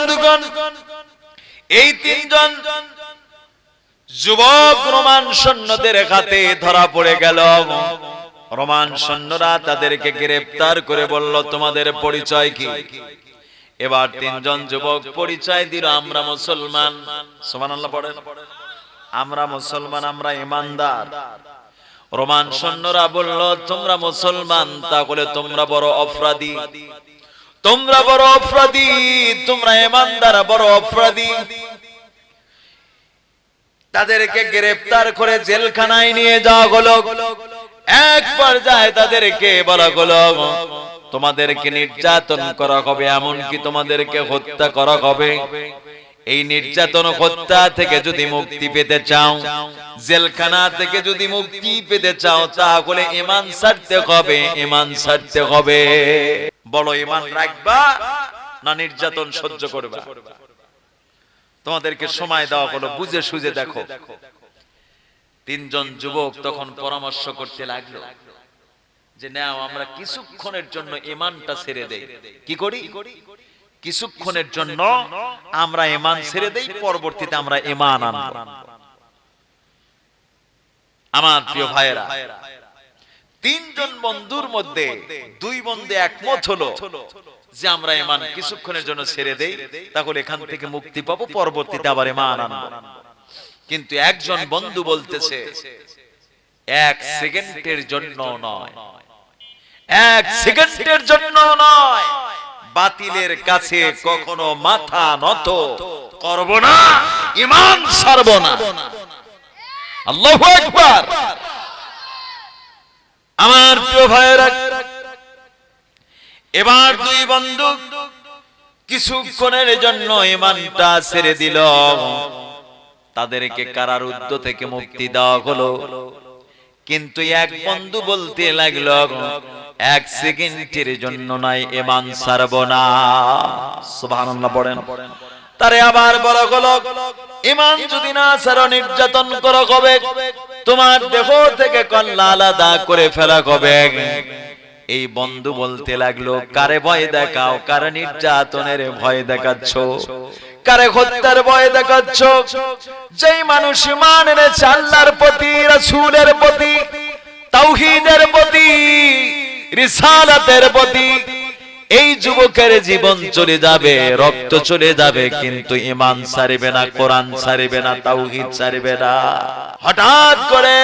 বন্ধুগণ, এই তিনজন যুবক রোমান সৈন্যদের হাতে ধরা পড়ে গেল। রোমান সৈন্যরা তাদেরকে গ্রেফতার করে বলল, তোমাদের পরিচয় কি? এবার তিনজন যুবক, পরিচয় দিল, আমরা মুসলমান। সমান আল্লাহ পড়েন। আমরা মুসলমান, আমরা ইমানদার। রোমান সৈন্যরা বলল, তোমরা মুসলমান, তাহলে তোমরা বড় অপরাধী। তোমরা বড় অপরাধী, তোমরা এমানদার বড় অপরাধী। তাদেরকে গ্রেফতার করে জেলখানায় নিয়ে যাওয়া হলো। এক পর্যায়ে তাদেরকে বলা হলো, তোমাদেরকে নির্যাতন করা হবে, এমনকি তোমাদেরকে হত্যা করা হবে। এই নির্যাতন হত্যা থেকে যদি মুক্তি পেতে চাও, জেলখানা থেকে যদি মুক্তি পেতে চাও, তাহলে ইমান ছাড়তে হবে ইমান ছাড়তে হবে। বড় ইমান রাখবা না নির্যাতন সহ্য করবা? তোমাদেরকে সময় দেওয়া হলো, বুঝে সুঝে দেখো। তিনজন যুবক তখন পরামর্শ করতে লাগল যে, নাও, আমরা কিছুক্ষণের জন্য ইমানটা ছেড়ে দেই। কি করি? কিছুক্ষণের জন্য আমরা ইমান ছেড়ে দেই, পরবর্তীতে আমরা ইমান আনব। আমার প্রিয় ভাইয়েরা, তিনজন বন্ধুর মধ্যে দুই বন্ধু একমত হলো যে আমরা ইমান কিছুক্ষণের জন্য ছেড়ে দেই, তাহলে এখান থেকে মুক্তি পাবো, পরবর্তীতে আবার ইমান আনব। কিন্তু একজন বন্ধু বলতেছে, এক সেকেন্ডের জন্য নয়। এক সেকেন্ডের জন্য নয়। বাতিলের কাছে কখনো মাথা নত। করব না ইমান ছাড়ব না। আল্লাহু আকবার। আমার প্রিয় ভাইয়েরা এবার দুই বন্ধু কিছুক্ষণের জন্য ইমানটা ছেড়ে দিল। তাদেরকে কারার কারারুদ্ধ থেকে মুক্তি দেওয়া হলো। কিন্তু এক বন্ধু বলতে লাগল এক সেকেন্ডের জন্য নাই ইমান ছাড়ব না। সুবহানাল্লাহ পড়েন। তারে আবার বলা হলো ইমান যদি না ছাড়ো নির্যাতন করা হবে তোমার দেহ থেকে কল্লা আলাদা করে ফেলা হবে এই বন্ধু বলতে লাগল কারে ভয় দেখাও? কারে নির্যাতনের ভয় দেখাচ্ছ? কারে হত্যার ভয় দেখাচ্ছ? যেই মানুষ ইমান এনেছে আল্লাহর প্রতি রাসূলের প্রতি তাওহীদের প্রতি। রিসালাতের প্রতি এই যুবকের জীবন চলে যাবে, রক্ত চলে যাবে, কিন্তু ইমান ছাড়বে না, কোরআন ছাড়বে না, তাওহীদ ছাড়বে না। হঠাৎ করে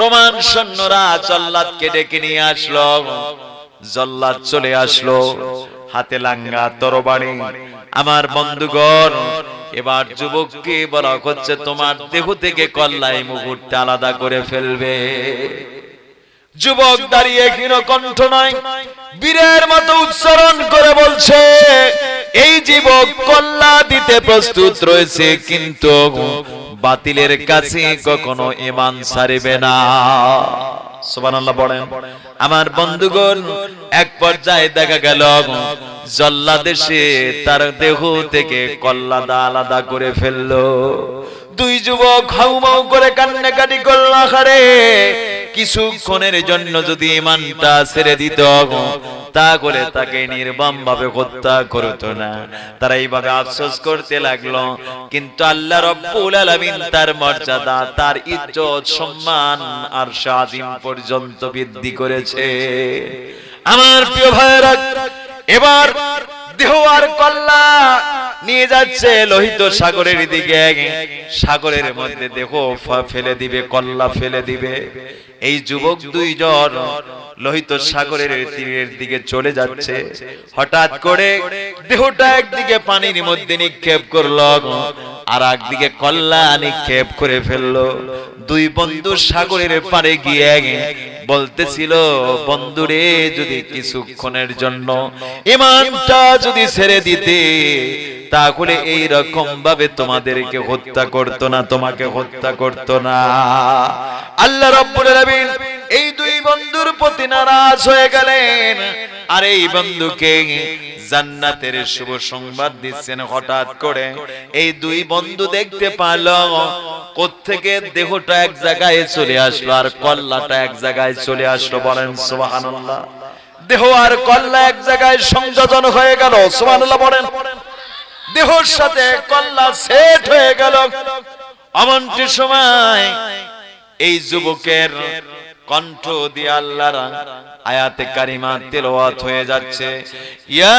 রোমান সৈন্যরা জল্লাদকে ডেকে নিয়ে আসলো। জল্লাদ চলে আসলো, হাতে লাঙ্গা, তরবারি। আমার বন্ধুগণ, এবার যুবককে বলা হচ্ছে, তোমার দেহ থেকে কল্লাই মুকুটটা আলাদা করে ফেলবে। যুবক দাঁড়িয়ে ক্ষীণ কণ্ঠ নয়, বীরের মতো উচ্চারণ করে বলছে, এই যুবক কল্লা দিতে প্রস্তুত রয়েছে, কিন্তু বাতিলের কাছে কখনো ইমান ছাড়বে না। সুবহানাল্লাহ বলেন। আমার বন্ধুগণ, এক পর্যায়ে দেখা গেল জল্লাদেশে তার দেহ থেকে কল্লাদা আলাদা করে ফেলল। দুই যুবক হাউ মাউ করে কান্নাকাটি করল আখারে কিছুক্ষণের জন্য যদি ইমানটা ছেড়ে দিত তা করে তাকে নির্বাম ভাবে হত্যা করতো না। তারা এইভাবে আফসোস করতে লাগল। কিন্তু আল্লাহ রব্বুল আলামিন তার মর্যাদা, তার ইজ্জত, সম্মান আর শাহিম পর্যন্ত বৃদ্ধি করেছে। আমার প্রিয় ভাইয়েরা, এবার দেহ আর কল্লা নিয়ে যাচ্ছে লোহিত সাগরের দিকে। সাগরের মধ্যে দেখো ফেলে দিবে, কল্লা ফেলে দিবে। এই যুবক দুইজন লোহিত সাগরের তীরের দিকে চলে যাচ্ছে। হঠাৎ করে দেহটা একদিকে পানির মধ্যে নিক্ষেপ করল আর একদিকে কল্লা নিক্ষেপ করে ফেলল। দুই বন্ধু সাগরের পারে গিয়ে বলতেছিল, বন্ধুরে, যদি কিছুক্ষণের জন্য ইমানটা যদি ছেড়ে দিতে, তাহলে এই রকম ভাবে তোমাদেরকে হত্যা করতো না, তোমাকে হত্যা করতো না। আল্লাহ রব্বুল আলামিন এই দুই বন্ধুর প্রতি নারাজ হয়ে গেলেন। আর এই বন্ধুকে জান্নাতের শুভ সংবাদ দিচ্ছেন হঠাৎ করে। এই দুই বন্ধু দেখতে পারল কোত্থেকে দেহটা এক জায়গায় চলে আসলো আর কল্লাটা এক জায়গায় চলে আসলো বলেন দেহ আর কল্লা এক জায়গায় সংযোজন হয়ে গেল বলেন। দেহর সাথে কল্লা সেট হয়ে গেল। সময় এই যুবকের কণ্ঠ দিয়ে আয়াতে কারিমা তেলাওয়াত হয়ে যাচ্ছে। ইয়া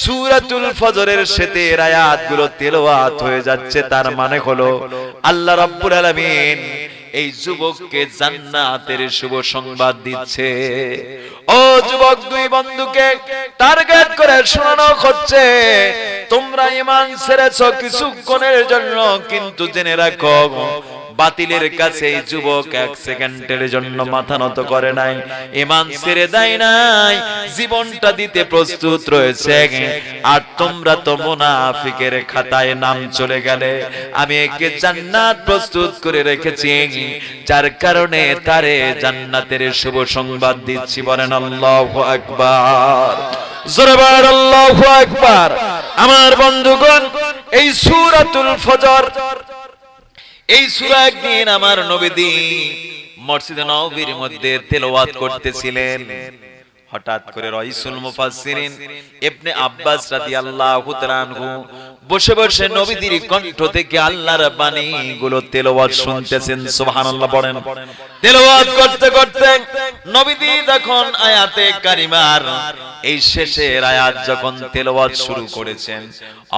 সূরাতুল ফজরের শেতের আয়াতগুলো তেলাওয়াত হয়ে যাচ্ছে, তার মানে হলো আল্লাহ রাব্বুল আলামিন এই যুবককে জান্নাতের শুভ সংবাদ দিচ্ছে। ও যুবক, দুই বন্ধুকে টার্গেট করে শোনানো হচ্ছে, তোমরা ইমান ছেড়েছ কিছুক্ষণের জন্য, কিন্তু জেনে রাখো বাতিলের কাছে এই যুবক এক সেকেন্ডের জন্য মাথা নত করে নাই। ইমান ছেড়ে দেয় নাই। জীবনটা দিতে প্রস্তুত রয়েছে আর তোমরা তো মুনাফিকের খাতায় নাম চলে গেলে। আমি একে জান্নাত প্রস্তুত করে রেখেছি। যার কারণে তারে জান্নাতের শুভ সংবাদ দিচ্ছি বলেন আল্লাহু আকবার। জোরে বলেন আল্লাহু আকবার। আমার বন্ধুগণ এই সূরাতুল ফজর এই সূরা একদিন আমার নবীদি মসজিদে নববীর মধ্যে তেলাওয়াত করতেছিলেন। হঠাৎ করে রাইসুল মুফাসসিরিন ইবনে আব্বাস রাদিয়াল্লাহু তাআলা আনহু বসে বসে নবীদের কণ্ঠ থেকে আল্লাহর বাণী গুলো তেলাওয়াত শুনতেছেন, সুবহানাল্লাহ তেলাওয়াত করতে করতে নবীদি যখন আয়াতে কারিমার এই শেষের আয়াত যখন তেলাওয়াত শুরু করেছেন,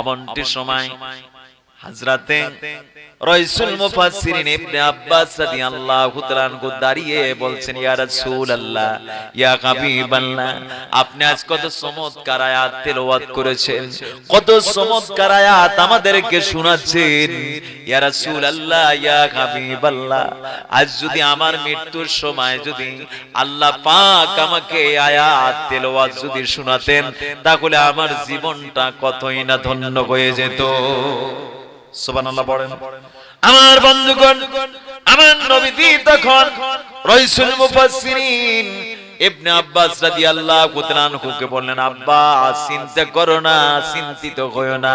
এমনটি সময় হযরতে রাইসুল মুফাসসিরিন ইবনে আব্বাস রাদিয়াল্লাহু তাআলা আনহু দাঁড়িয়ে বলছেন ইয়া রাসূলুল্লাহ ইয়া হাবিবাল্লাহ আপনি আজ কত চমৎকার আয়াত তেলাওয়াত করেছেন কত চমৎকার আয়াত আমাদেরকে শোনাচ্ছেন ইয়া রাসূলুল্লাহ ইয়া হাবিবাল্লাহ আজ যদি আমার মৃত্যুর সময় যদি আল্লাহ পাক আমাকে আয়াত তেলাওয়াত যদি শোনাতেন তাহলে আমার জীবনটা কতই না ধন্য হয়ে যেত। সুবহানাল্লাহ পড়েন আমার বন্ধুগণ, আমার নবীজি তখন রাইসুল মুফাসসিরিন ইবনে আব্বাস রাদিয়াল্লাহু তাআলা আনহুকে বললেন চিন্তা করো না, চিন্তিত হয়ো না।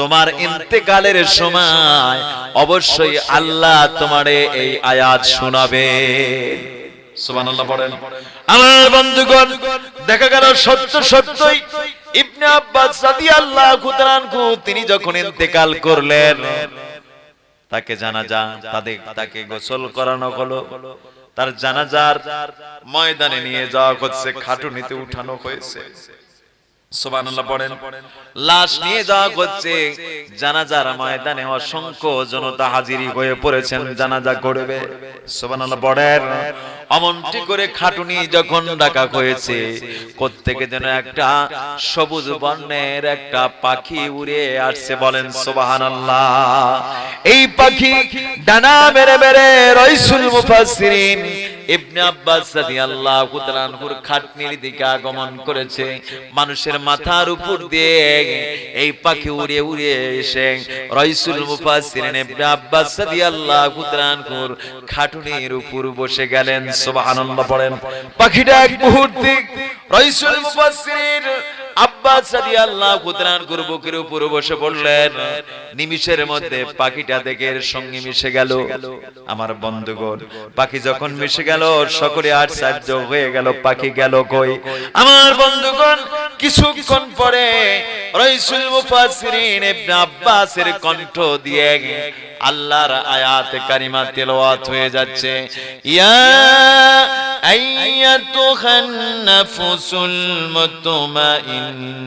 তোমার ইন্তেকালের সময় অবশ্যই আল্লাহ তোমারে এই আয়াত শোনাবে। তিনি যখন ইন্তেকাল করলেন, তাকে জানাজা, তাদের, তাকে গোসল করানো হলো। তার জানাজার ময়দানে নিয়ে যাওয়া হচ্ছে, খাটুনিতে উঠানো হয়েছে। অসংখ্য জনতা হাজিরি হয়ে পড়েছেন, জানাজা করবে। সুবহানাল্লাহ পড়েন অমনটি করে খাটুনি যখন ডাকা হয়েছে কোত্থেকে যেন একটা সবুজ বর্ণের একটা পাখি উড়ে আসছে বলেন সোবাহান এই পাখি ডানা বেড়ে বেড়ে রইসুল মুফাসসিরিন। ইবনে আব্বাস রাদিয়াল্লাহু খাটনির দিকে আগমন করেছে। মানুষের মাথার উপর দিয়ে এই পাখি উড়ে উড়ে এসে রাইসুল মুফাসসিরিন ইবনে আব্বাস রাদিয়াল্লাহু খাটুনির উপর বসে গেলেন। সুবহানাল্লাহ পড়েন। পাখিটা এক মুহূর্তে রাইসুল মুফাসসিরিন আব্বাস উপর বসে নিমিষের মধ্যে পাখিটা দেখে এর সঙ্গে মিশে গেল। আমার বন্ধুগণ, পাখি যখন মিশে গেল, সকলে আশ্চর্য হয়ে গেল, পাখি গেল কই? আমার বন্ধুগণ, কিছুক্ষণ পরে রাইসুল মুফাসসিরিন ইবনে আব্বাসের কণ্ঠ দিয়ে আল্লাহর আয়াত কারিমা তেলাওয়াত হয়ে যাচ্ছে ইয়া আইয়াতুহান নাফসুল মুতমাইন্না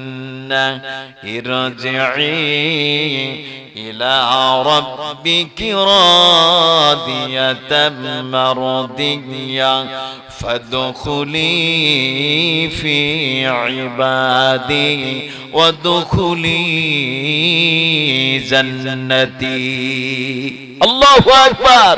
ইরজিই ইলা রাব্বিকি রাদিয়াতাম মারদিয়া فادخلي في عبادي وادخلي جنتي আল্লাহ একবার